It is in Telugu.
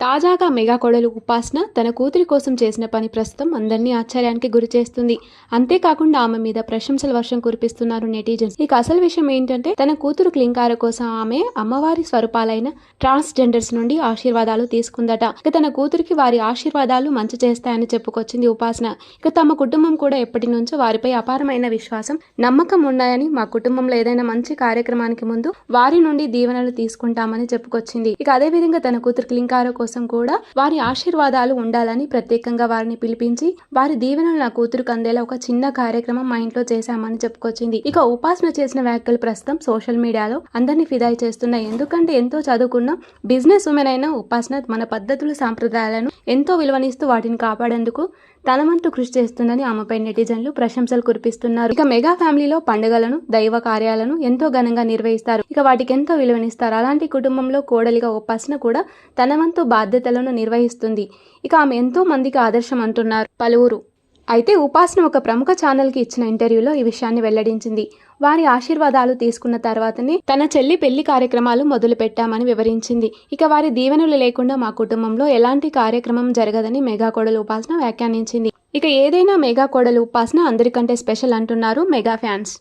తాజాగా మెగా కొడలు ఉపాసన తన కూతురి కోసం చేసిన పని ప్రస్తుతం అందరినీ ఆశ్చర్యానికి గురి చేస్తుంది. అంతేకాకుండా ఆమె మీద ప్రశంసల వర్షం కురిపిస్తున్నారు నెటిజన్స్. ఇక అసలు విషయం ఏంటంటే తన కూతురు క్లింకార కోసం ఆమె అమ్మవారి స్వరూపాలైన ట్రాన్స్జెండర్స్ నుండి ఆశీర్వాదాలు తీసుకుందట. ఇక తన కూతురికి వారి ఆశీర్వాదాలు మంచి చేస్తాయని చెప్పుకొచ్చింది ఉపాసన. ఇక తమ కుటుంబం కూడా ఎప్పటి నుంచో వారిపై అపారమైన విశ్వాసం నమ్మకం ఉన్నాయని మా కుటుంబంలో ఏదైనా మంచి కార్యక్రమానికి ముందు వారి నుండి దీవెనలు తీసుకుంటామని చెప్పుకొచ్చింది. ఇక అదే విధంగా తన కూతురు క్లింకార కోసం కూడా వారి ఆశీర్వాదాలు ఉండాలని ప్రత్యేకంగా వారిని పిలిపించి వారి దీవెనలు నా కూతురుకు అందేలా ఒక చిన్న కార్యక్రమం మా ఇంట్లో చేశామని చెప్పుకొచ్చింది. ఇక ఉపాసన చేసిన వ్యాఖ్యలు ప్రస్తుతం సోషల్ మీడియాలో అందరినీ ఫిదాయి చేస్తున్నాయి. ఎందుకంటే ఎంతో చదువుకున్న బిజినెస్ ఉమెన్ అయిన ఉపాసన మన పద్ధతులు సాంప్రదాయాలను ఎంతో విలువనిస్తూ వాటిని కాపాడేందుకు తన వంతు కృషి చేస్తుందని ఆమెపై నెటిజన్లు ప్రశంసలు కురిపిస్తున్నారు. ఇక మెగా ఫ్యామిలీలో పండుగలను దైవ కార్యాలను ఎంతో ఘనంగా నిర్వహిస్తారు. ఇక వాటికి ఎంతో విలువనిస్తారు. అలాంటి కుటుంబంలో కోడలిగా ఉపాసన కూడా తన వంతు బాధ్యతలను నిర్వహిస్తుంది. ఇక ఆమె ఎంతో మందికి ఆదర్శం అంటున్నారు పలువురు. అయితే ఉపాసన ఒక ప్రముఖ ఛానల్కి ఇచ్చిన ఇంటర్వ్యూలో ఈ విషయాన్ని వెల్లడించింది. వారి ఆశీర్వాదాలు తీసుకున్న తర్వాతనే తన చెల్లి పెళ్ళి కార్యక్రమాలు మొదలు పెట్టామని వివరించింది. ఇక వారి దీవెనలు లేకుండా మా కుటుంబంలో ఎలాంటి కార్యక్రమం జరగదని మెగా కోడలు ఉపాసన వ్యాఖ్యానించింది. ఇక ఏదైనా మెగా కోడలు ఉపాసన అందరికంటే స్పెషల్ అంటున్నారు మెగా ఫ్యాన్స్.